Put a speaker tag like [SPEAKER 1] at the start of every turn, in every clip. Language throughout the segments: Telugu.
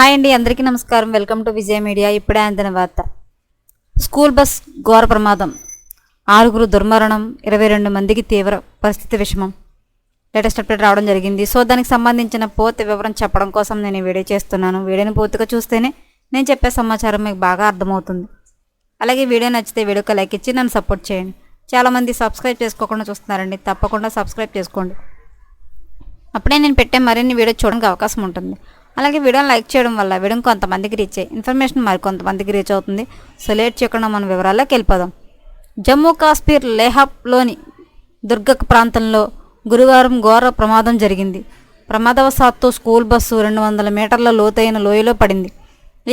[SPEAKER 1] హాయ్ అండి అందరికీ నమస్కారం. Welcome to Vijaya media. ఇప్పుడే అందిన వార్త. స్కూల్ బస్ ఘోర ప్రమాదం. ఆరుగురు దుర్మరణం ఇరవై రెండు మందికి తీవ్ర పరిస్థితి విషమం. లేటెస్ట్ అప్డేట్ రావడం జరిగింది. సో దానికి సంబంధించిన పూర్తి వివరం చెప్పడం కోసం నేను ఈ వీడియో చేస్తున్నాను. వీడియోని పూర్తిగా చూస్తేనే నేను చెప్పే సమాచారం మీకు బాగా అర్థమవుతుంది. అలాగే వీడియో నచ్చితే వీడియోకి లైక్ ఇచ్చి నన్ను సపోర్ట్ చేయండి. చాలామంది సబ్స్క్రైబ్ చేసుకోకుండా చూస్తున్నారండి. తప్పకుండా సబ్స్క్రైబ్ చేసుకోండి. అప్పుడే నేను పెట్టే మరిన్ని వీడియో చూడడానికి అవకాశం ఉంటుంది. అలాగే వీడియోని లైక్ చేయడం వల్ల వీడియో కొంతమందికి రీచ్ అయ్యి ఇన్ఫర్మేషన్ మరి కొంతమందికి రీచ్ అవుతుంది. సో లేట్ చేయకుండా మన వివరాల్లోకి వెళ్ళిపోదాం. జమ్మూ కాశ్మీర్ లేహాప్లోని దుర్గక్ ప్రాంతంలో గురువారం ఘోర ప్రమాదం జరిగింది. ప్రమాదవశాత్తు స్కూల్ బస్సు రెండు వందల మీటర్ల లోతైన లోయలో పడింది.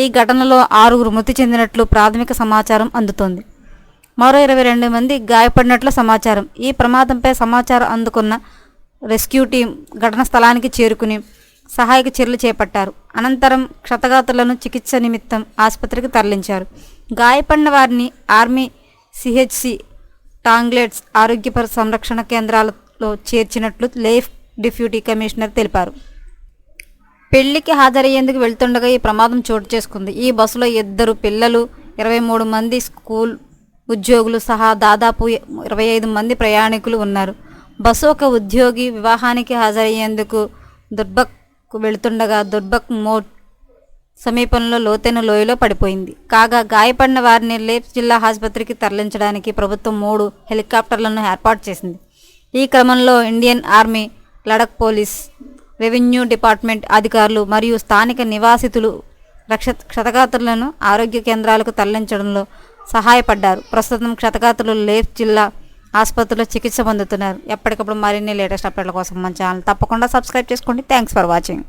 [SPEAKER 1] ఈ ఘటనలో ఆరుగురు మృతి చెందినట్లు ప్రాథమిక సమాచారం అందుతోంది. మరో ఇరవై రెండు మంది గాయపడినట్లు సమాచారం. ఈ ప్రమాదంపై సమాచారం అందుకున్న రెస్క్యూ టీం ఘటన స్థలానికి చేరుకుని సహాయక చర్యలు చేపట్టారు. అనంతరం క్షతగాతులను చికిత్స నిమిత్తం ఆసుపత్రికి తరలించారు. గాయపడిన వారిని ఆర్మీ సిహెచ్సి టాంగ్లెట్స్ ఆరోగ్యపర సంరక్షణ కేంద్రాలలో చేర్చినట్లు లేఫ్ డిప్యూటీ కమిషనర్ తెలిపారు. పెళ్ళికి హాజరయ్యేందుకు వెళ్తుండగా ఈ ప్రమాదం చోటు చేసుకుంది. ఈ బస్సులో ఇద్దరు పిల్లలు ఇరవై మూడు మంది స్కూల్ ఉద్యోగులు సహా దాదాపు ఇరవై ఐదు మంది ప్రయాణికులు ఉన్నారు. బస్సు ఒక ఉద్యోగి వివాహానికి హాజరయ్యేందుకు దుర్భక్ వెళుతుండగా దుర్బక్ మోడ్ సమీపంలో లోతైన లోయలో పడిపోయింది. కాగా గాయపడిన వారిని లేప్ జిల్లా ఆసుపత్రికి తరలించడానికి ప్రభుత్వం మూడు హెలికాప్టర్లను ఏర్పాటు చేసింది. ఈ క్రమంలో Indian army Ladakh police revenue department అధికారులు మరియు స్థానిక నివాసితులు రక్ష క్షతగాత్రులను ఆరోగ్య కేంద్రాలకు తరలించడంలో సహాయపడ్డారు. ప్రస్తుతం క్షతగాత్రులు లేప్ జిల్లా ఆసుపత్రిలో చికిత్స పొందుతున్నారు. ఎప్పటికప్పుడు మరిన్ని లేటెస్ట్ అప్డేట్ల కోసం మన ఛానల్ తప్పకుండా సబ్స్క్రైబ్ చేసుకోండి. Thanks for watching